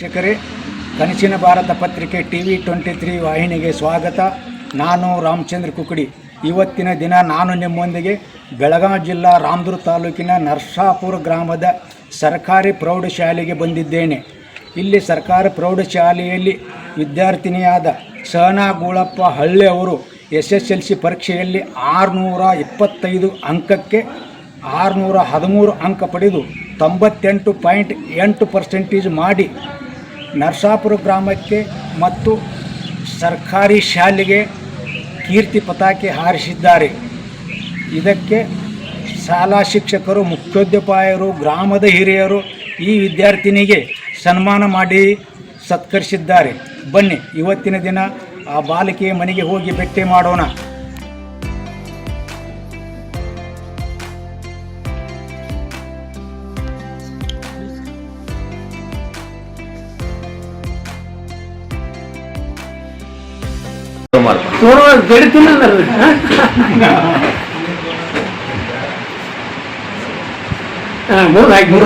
ವೀಕ್ಷಕರೇ, ಕನಸಿನ ಭಾರತ ಪತ್ರಿಕೆ ಟಿ ವಿ ಟ್ವೆಂಟಿ ತ್ರೀ ವಾಹಿನಿಗೆ ಸ್ವಾಗತ. ನಾನು ರಾಮಚಂದ್ರ ಕುಕಡಿ ಇವತ್ತಿನ ದಿನ ನಾನು ನಿಮ್ಮೊಂದಿಗೆ ಬೆಳಗಾವಿ ಜಿಲ್ಲಾ ರಾಮದುರ್ಗ ತಾಲೂಕಿನ ನರ್ಸಾಪುರ ಗ್ರಾಮದ ಸರ್ಕಾರಿ ಪ್ರೌಢಶಾಲೆಗೆ ಬಂದಿದ್ದೇನೆ. ಇಲ್ಲಿ ಸರ್ಕಾರಿ ಪ್ರೌಢಶಾಲೆಯಲ್ಲಿ ವಿದ್ಯಾರ್ಥಿನಿಯಾದ ಸಹನಾ ಗೂಳಪ್ಪ ಹಳ್ಳಿ ಅವರು ಎಸ್ ಎಸ್ ಎಲ್ ಸಿ ಪರೀಕ್ಷೆಯಲ್ಲಿ ಆರುನೂರ ಇಪ್ಪತ್ತೈದು ಅಂಕಕ್ಕೆ ಆರುನೂರ ಹದಿಮೂರು ಅಂಕ ಪಡೆದು ತೊಂಬತ್ತೆಂಟು ಪಾಯಿಂಟ್ ಎಂಟು ಪರ್ಸೆಂಟೇಜ್ ಮಾಡಿ ನರಸಾಪುರ ಗ್ರಾಮಕ್ಕೆ ಮತ್ತು ಸರ್ಕಾರಿ ಶಾಲೆಗೆ ಕೀರ್ತಿ ಪತಾಕೆ ಹಾರಿಸಿದ್ದಾರೆ. ಇದಕ್ಕೆ ಶಾಲಾ ಶಿಕ್ಷಕರು, ಮುಖ್ಯೋದ್ಯಪಾಯರು, ಗ್ರಾಮದ ಹಿರಿಯರು ಈ ವಿದ್ಯಾರ್ಥಿನಿಗೆ ಸನ್ಮಾನ ಮಾಡಿ ಸತ್ಕರಿಸಿದ್ದಾರೆ. ಬನ್ನಿ, ಇವತ್ತಿನ ದಿನ ಆ ಬಾಲಕಿಯ ಮನೆಗೆ ಹೋಗಿ ಭೇಟಿ ಮಾಡೋಣ.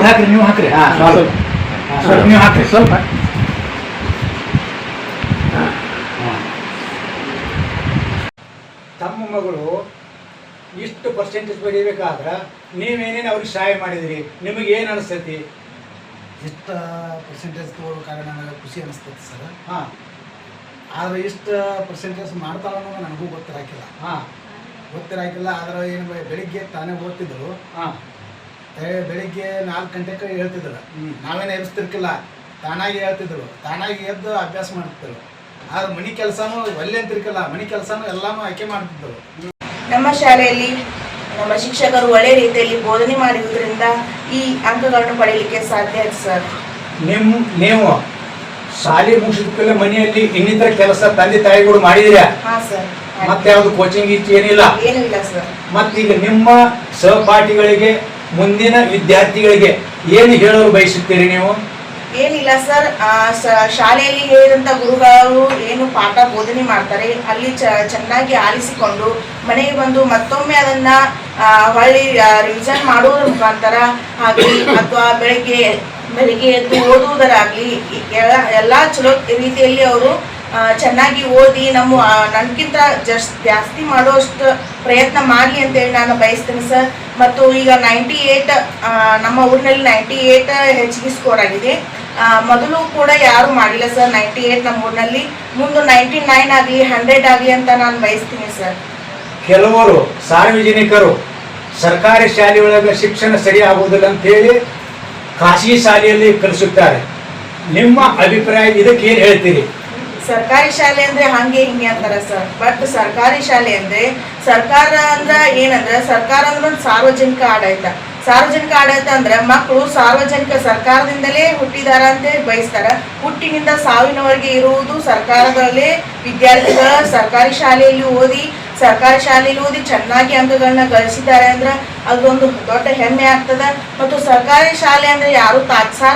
ಹಾಕ್ರಿ ನೀವು ನೀವು ಸ್ವಲ್ಪ ತಮ್ಮ ಮಗಳು ಇಷ್ಟು ಪರ್ಸೆಂಟೇಜ್ ಪಡಿಬೇಕಾದ್ರೆ ನೀವೇನೇನು ಅವ್ರಿಗೆ ಸಹಾಯ ಮಾಡಿದಿರಿ ನಿಮಗೆ ಏನು ಅನಿಸ್ತೈತಿ ಇಷ್ಟು ಪರ್ಸೆಂಟೇಜ್ ತಗೋಬೇಕಾದ್ರೆ ನನಗೆ ಖುಷಿ ಅನಿಸ್ತೈತಿ ಸರ್ ಹಾಂ. ಆದರೆ ಇಷ್ಟು ಪರ್ಸೆಂಟೇಜ್ ಮಾಡ್ತಾರ ಅನ್ನೋದು ನನಗೂ ಗೊತ್ತಿರಾಕಿಲ್ಲ. ಹಾಂ. ಗೊತ್ತಿರಾಕಿಲ್ಲ ಆದ್ರೆ ಏನು ಬೆಳಿಗ್ಗೆ ತಾನೇ ಓದ್ತಿದ್ರು ಹಾಂ. ಬೆಳಿಗ್ಗೆ ನಾಲ್ಕು ಗಂಟೆಗೆ ಹೇಳ್ತಿದ್ರು ಹ್ಮ್. ನಾವೇನು ಎಬ್ಸ್ತಿರ್ಕಿಲ್ಲ ತಾನಾಗಿ ಹೇಳ್ತಿದ್ರು ತಾನಾಗಿ ಎದ್ದು ಅಭ್ಯಾಸ ಮಾಡ್ತಿದ್ರು ಆದ್ರೆ ಮನೆ ಕೆಲಸನೂ ಒಲ್ಲೆ ಅಂತಿರ್ಕಿಲ್ಲ ಮನೆ ಕೆಲಸನೂ ಎಲ್ಲಾನು ಆಯ್ಕೆ ಮಾಡ್ತಿದ್ರು ನಮ್ಮ ಶಾಲೆಯಲ್ಲಿ ನಮ್ಮ ಶಿಕ್ಷಕರು ಒಳ್ಳೆ ರೀತಿಯಲ್ಲಿ ಬೋಧನೆ ಮಾಡಿರುವುದರಿಂದ ಈ ಅಂಕಗಳನ್ನು ಪಡೆಯಲಿಕ್ಕೆ ಸಾಧ್ಯ ಆಯ್ತು ಸರ್. ನಿಮ್ಮ ನೀವು? ಶಾಲೆ ಮುಗಿಸಿದ ಮನೆಯಲ್ಲಿ ಇನ್ನಿತರ ಕೆಲಸ ತಂದೆ ತಾಯಿಗಳು ಮಾಡಿದಿರಾ ಹಾ ಸರ್ ಮತ್ತೆ ಯಾವ್ದು ಕೋಚಿಂಗ್ ಗೀಚ್ ಏನಿಲ್ಲ. ಏನೂ ಇಲ್ಲ ಸರ್. ಮತ್ತೀಗ ನಿಮ್ಮ ಸಹಪಾಠಿಗಳಿಗೆ ಮುಂದಿನ ವಿದ್ಯಾರ್ಥಿಗಳಿಗೆ ಏನು ಹೇಳಲು ಬಯಸುತ್ತೀರಿ ನೀವು? ಏನಿಲ್ಲ ಸರ್. ಶಾಲೆಯಲ್ಲಿ ಹೇಳಿದಂಥ ಗುರುಗಳು ಏನು ಪಾಠ ಬೋಧನೆ ಮಾಡ್ತಾರೆ. ಅಲ್ಲಿ ಚೆನ್ನಾಗಿ ಆಲಿಸಿಕೊಂಡು ಮನೆಗೆ ಬಂದು ಮತ್ತೊಮ್ಮೆ ಅದನ್ನ ಹೊಳ್ಳಿ ರಿವಿಷನ್ ಮಾಡುವುದರ ಮುಖಾಂತರ ಆಗಲಿ ಅಥವಾ ಬೆಳಗ್ಗೆ, ಬೆಳಿಗ್ಗೆ ಎದ್ದು ಓದುವುದರಾಗಲಿ, ಎಲ್ಲ ಎಲ್ಲ ಚಲೋ ರೀತಿಯಲ್ಲಿ ಅವರು ಚೆನ್ನಾಗಿ ಓದಿ ನಮ್ಮ ನನ್ಗಿಂತ ಜಸ್ಟ್ ಜಾಸ್ತಿ ಮಾಡುವಷ್ಟು ಪ್ರಯತ್ನ ಮಾಡಲಿ ಅಂತೇಳಿ ನಾನು ಬಯಸ್ತೇನೆ ಸರ್. ಮತ್ತು ಈಗ ನೈಂಟಿ ಏಟ್ ನಮ್ಮ ಊರಿನಲ್ಲಿ ನೈಂಟಿ ಏಯ್ಟ್ ಹೆಚ್ಚಿಗೆ ಸ್ಕೋರ್ ಆಗಿದೆ. ಮೊದಲು ಕೂಡ ಯಾರು ಮಾಡಿಲ್ಲ ಸರ್. Ninety eight ನಮ್ಮೂರಿನಲ್ಲಿ. ಮುಂದೆ ನೈಂಟಿ ನೈನ್ ಆಗಲಿ ಹಂಡ್ರೆಡ್ ಆಗಲಿ ಅಂತ ನಾನು ಬಯಸ್ತೀನಿ ಸರ್. ಕೆಲವರು ಸಾರ್ವಜನಿಕರು ಸರ್ಕಾರಿ ಶಾಲೆಯೊಳಗೆ ಶಿಕ್ಷಣ ಸರಿ ಆಗುವುದಿಲ್ಲ ಅಂತ ಹೇಳಿ ಖಾಸಗಿ ಶಾಲೆಯಲ್ಲಿ ಕಲಿಸುತ್ತಾರೆ. ನಿಮ್ಮ ಅಭಿಪ್ರಾಯ ಇದಕ್ಕೆ ಏನು ಹೇಳ್ತೀರಿ? ಸರ್ಕಾರಿ ಶಾಲೆ ಅಂದ್ರೆ ಹಂಗೆ ಹಿಂಗೆ ಅಂತಾರ ಸರ್. ಬಟ್ ಸರ್ಕಾರಿ ಶಾಲೆ ಅಂದ್ರೆ ಸರ್ಕಾರ ಅಂದ್ರ ಏನಂದ್ರೆ ಸರ್ಕಾರ ಅಂದ್ರೆ ಒಂದು ಸಾರ್ವಜನಿಕ ಆಡಳಿತ. ಸಾರ್ವಜನಿಕ ಆಡಳಿತ ಅಂದ್ರೆ ಮಕ್ಕಳು ಸಾರ್ವಜನಿಕ ಸರ್ಕಾರದಿಂದಲೇ ಹುಟ್ಟಿದಾರ ಅಂತ ಬಯಸ್ತಾರ. ಹುಟ್ಟಿನಿಂದ ಸಾವಿನವರೆಗೆ ಇರುವುದು ಸರ್ಕಾರದಲ್ಲೇ ವಿದ್ಯಾರ್ಥಿಗಳ ಸರ್ಕಾರಿ ಶಾಲೆಯಲ್ಲಿ ಓದಿ, ಸರ್ಕಾರಿ ಶಾಲೆಯಲ್ಲಿ ಓದಿ ಚೆನ್ನಾಗಿ ಅಂಕಗಳನ್ನ ಗಳಿಸಿದ್ದಾರೆ ಅಂದ್ರೆ ಅದೊಂದು ದೊಡ್ಡ ಹೆಮ್ಮೆ ಆಗ್ತದ. ಮತ್ತು ಸರ್ಕಾರಿ ಶಾಲೆ ಅಂದ್ರೆ ಯಾರು ತಾತ್ಸಾರ